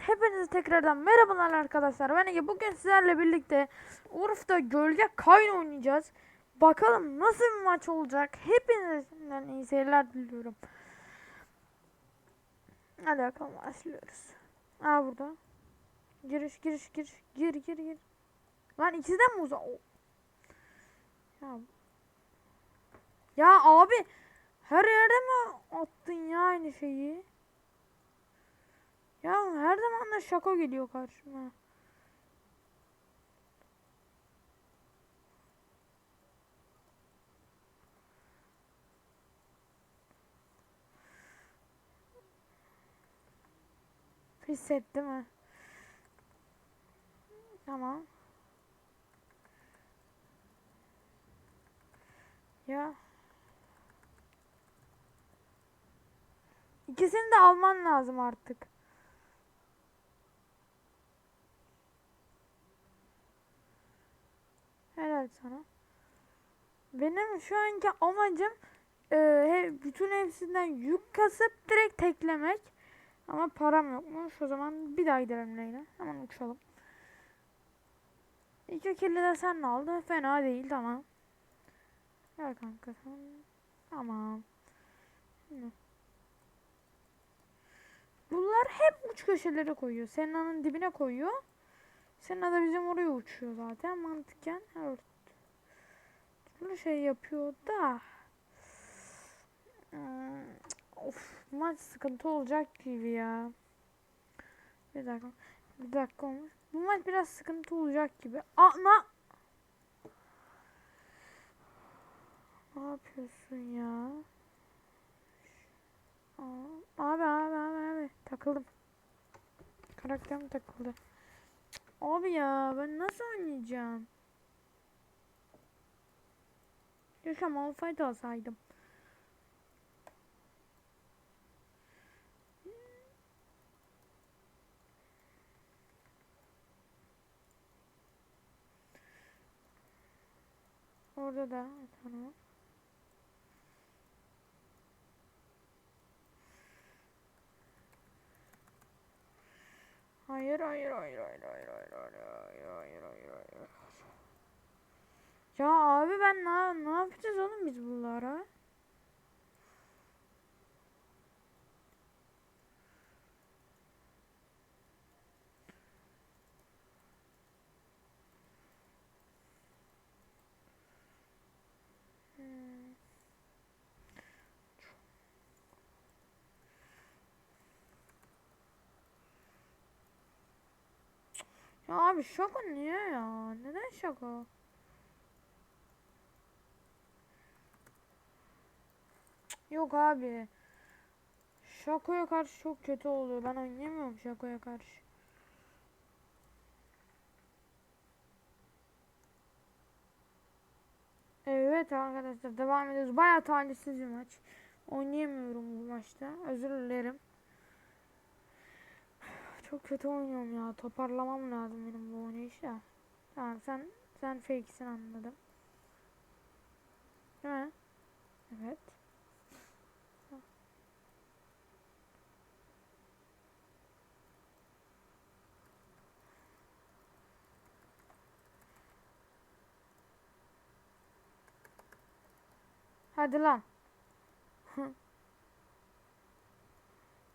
hepinize tekrardan merhabalar arkadaşlar. Ben Ege. Bugün sizlerle birlikte Urf'ta Gölge Kayn oynayacağız. Bakalım nasıl bir maç olacak. Hepinizden iyi seyirler diliyorum. Hadi bakalım başlıyoruz. Aa burada. Giriş giriş giriş. Gir gir gir. Lan ikisi de mi uzak? Ya. ya abi her yerde mi attın ya aynı şeyi? Ya her zaman da şaka geliyor karşıma. Hissetti mi? Tamam. Ya. İkisini de alman lazım artık. Helal sana. Benim şu anki amacım e, bütün hepsinden yük kasıp direkt teklemek. Ama param yokmuş. O zaman bir daha gidelim Leyla. Hemen uçalım. İki kirli de sen aldın? Fena değil tamam. Gel kanka sen. Tamam. Bunlar hep uç köşelere koyuyor. Senna'nın dibine koyuyor. Senna da bizim oraya uçuyor zaten mantıken. Her türlü şey yapıyor da. Hmm, Of maç sıkıntı olacak gibi ya. Bir dakika. Bir dakika olmuş. Bu maç biraz sıkıntı olacak gibi. Aa, na ne yapıyorsun ya? Aa, abi abi abi abi takıldım. Karakterim takıldı. Abi ya ben nasıl oynayacağım? Keşke Malphite alsaydım. Orada da tamam. Hayır hayır hayır hayır hayır hayır hayır hayır hayır hayır hayır. Ya abi ben ne, ne yapacağız oğlum biz bunlara? Ya abi şaka niye ya? Neden şaka? Yok abi. Şakoya karşı çok kötü oluyor. Ben oynayamıyorum şakoya karşı. Evet arkadaşlar devam ediyoruz. Bayağı talihsiz bir maç. Oynayamıyorum bu maçta. Özür dilerim. Çok kötü oynuyorum ya. Toparlamam lazım benim bu oynayışa. Tamam sen sen fake'sin anladım. Değil mi? Evet. Hadi lan.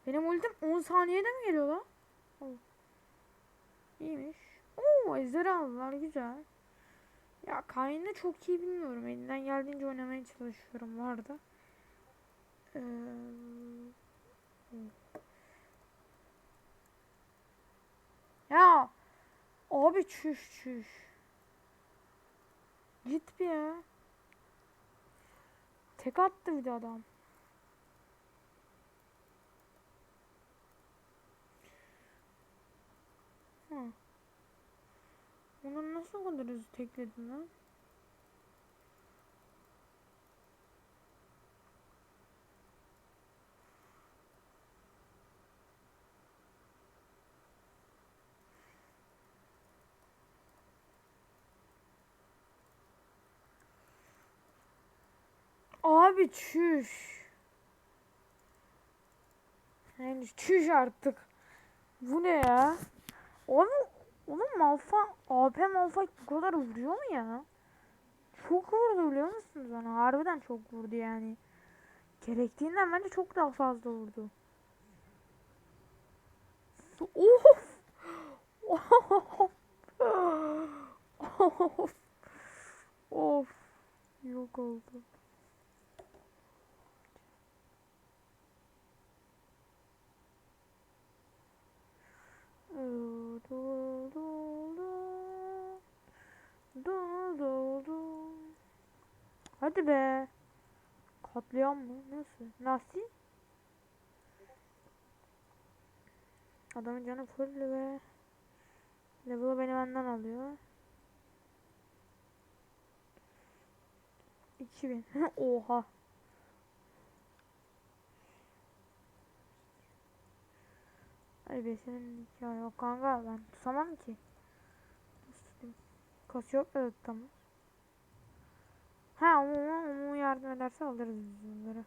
Benim ultim 10 saniyede mi geliyor lan? Oh. İyiymiş. Oo ejderi aldılar güzel. Ya Kayn'ı çok iyi bilmiyorum. Elinden geldiğince oynamaya çalışıyorum arada. Ee, ya abi çüş çüş. Git bir ya. Tek attı bir de adam. Hı. Onu nasıl o kadar hızlı tekledin lan? Abi çüş. Yani çüş artık. Bu ne ya? Oğlum, oğlum Malfa, AP Malfa bu kadar vuruyor mu ya? Çok vurdu biliyor musunuz bana? Harbiden çok vurdu yani. Gerektiğinden bence çok daha fazla vurdu. Of! Of! Of! Of! Yok oldu. Du- Hadi be. Katliam mı? Nasıl? Nasıl? Adamın canı full ve level'ı beni benden alıyor. 2000. Oha. Ay be senin ya yok kanka ben tutamam ki. Nasıl tutayım? Kas yok da tutamam. Ha umumu, umumu yardım ederse alırız bunları.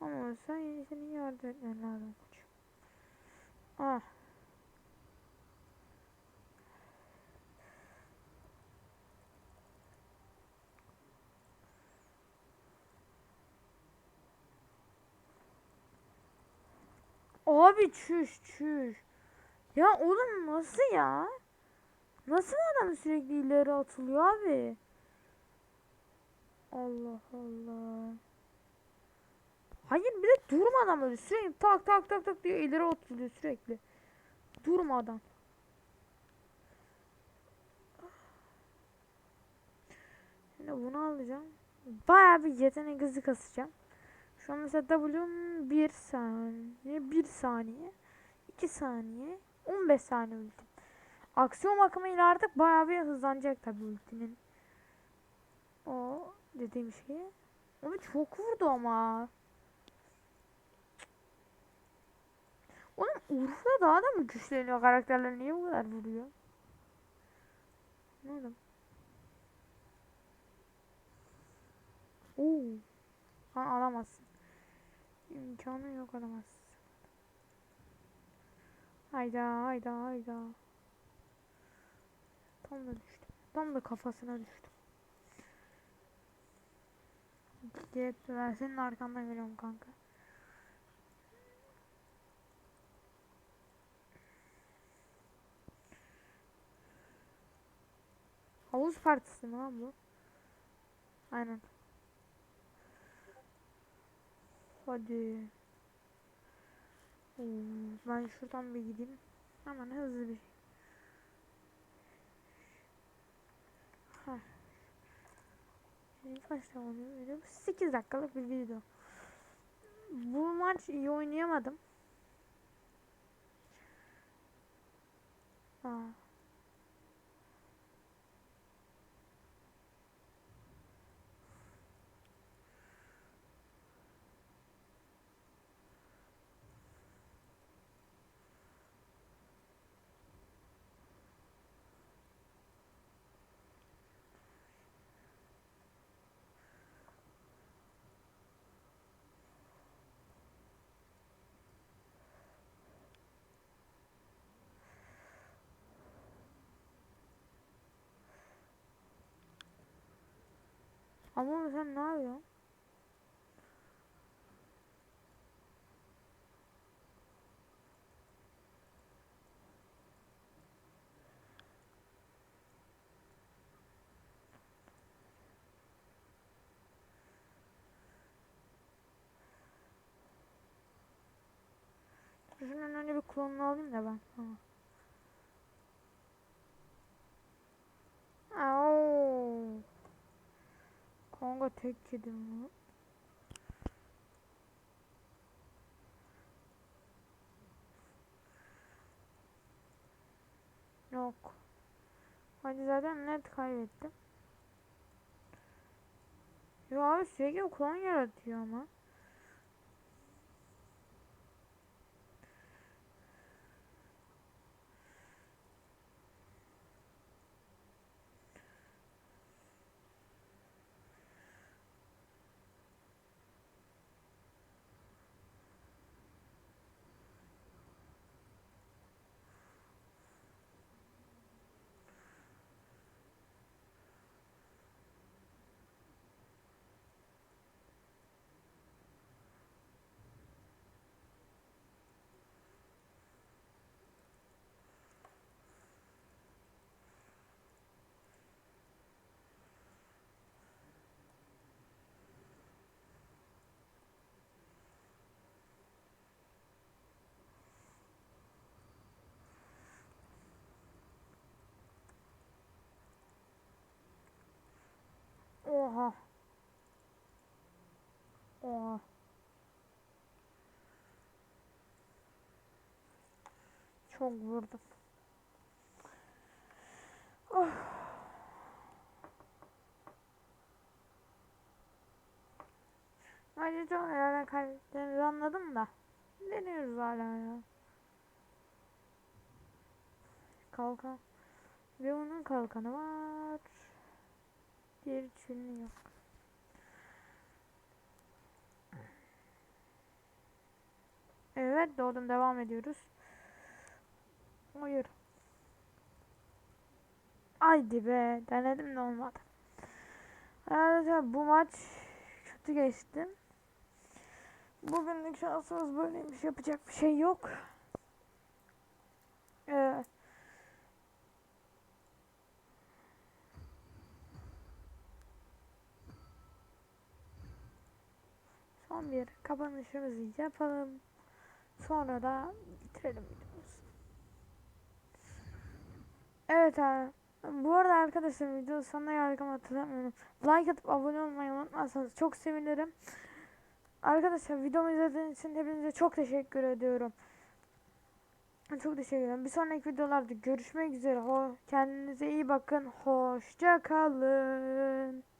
Ama sen senin yardım etmen lazım koç. Ah. Abi çüş çüş. Ya oğlum nasıl ya? Nasıl adam sürekli ileri atılıyor abi? Allah Allah. Hayır bir de durmadan böyle sürekli tak tak tak tak diye ileri atılıyor sürekli. Durmadan. Şimdi bunu alacağım. Bayağı bir yetenek hızı kasacağım. Şu an mesela W'm 1 saniye, 1 saniye, 2 saniye, 15 saniye ultim. Aksiyon bakımıyla artık bayağı bir hızlanacak tabii ultinin. O dediğim şey. Onu çok vurdu ama. Oğlum Urfa daha da mı güçleniyor karakterler niye bu kadar vuruyor? Ne oldu? Oo. Ha alamazsın. İmkanı yok alamazsın. Hayda hayda hayda. Tam da düştüm. Tam da kafasına düştüm. Gelip ben senin arkandan geliyorum kanka. Havuz partisi mi lan bu? Aynen. Hadi. Oo, ben şuradan bir gideyim. Hemen hızlı bir. Şimdi kaç video? 8 dakikalık bir video. Bu maç iyi oynayamadım. Ha. Ama sen ne yapıyorsun? Şunun önce bir klonunu alayım da ben. Tamam. Kanka tek yedim mi? Yok. Hadi zaten net kaybettim. Yo abi sürekli klon yaratıyor ama. Oha. Oha. Çok vurdum. Oh. Ayrıca yerden kaybettiğimizi anladım da. Deniyoruz hala ya. Kalkan. Ve onun kalkanı var. Diğer hiçbirinin yok. Evet doğdum devam ediyoruz. Hayır. Haydi be denedim de olmadı. Arkadaşlar bu maç kötü geçti. Bugünlük şansımız böyleymiş yapacak bir şey yok. Ee, son bir kapanışımızı yapalım. Sonra da bitirelim videomuzu. Evet abi. Bu arada arkadaşlar video sonuna geldik ama hatırlamıyorum. Like atıp abone olmayı unutmazsanız çok sevinirim. Arkadaşlar videomu izlediğiniz için hepinize çok teşekkür ediyorum. Çok teşekkür ederim. Bir sonraki videolarda görüşmek üzere. Ho kendinize iyi bakın. Hoşça kalın.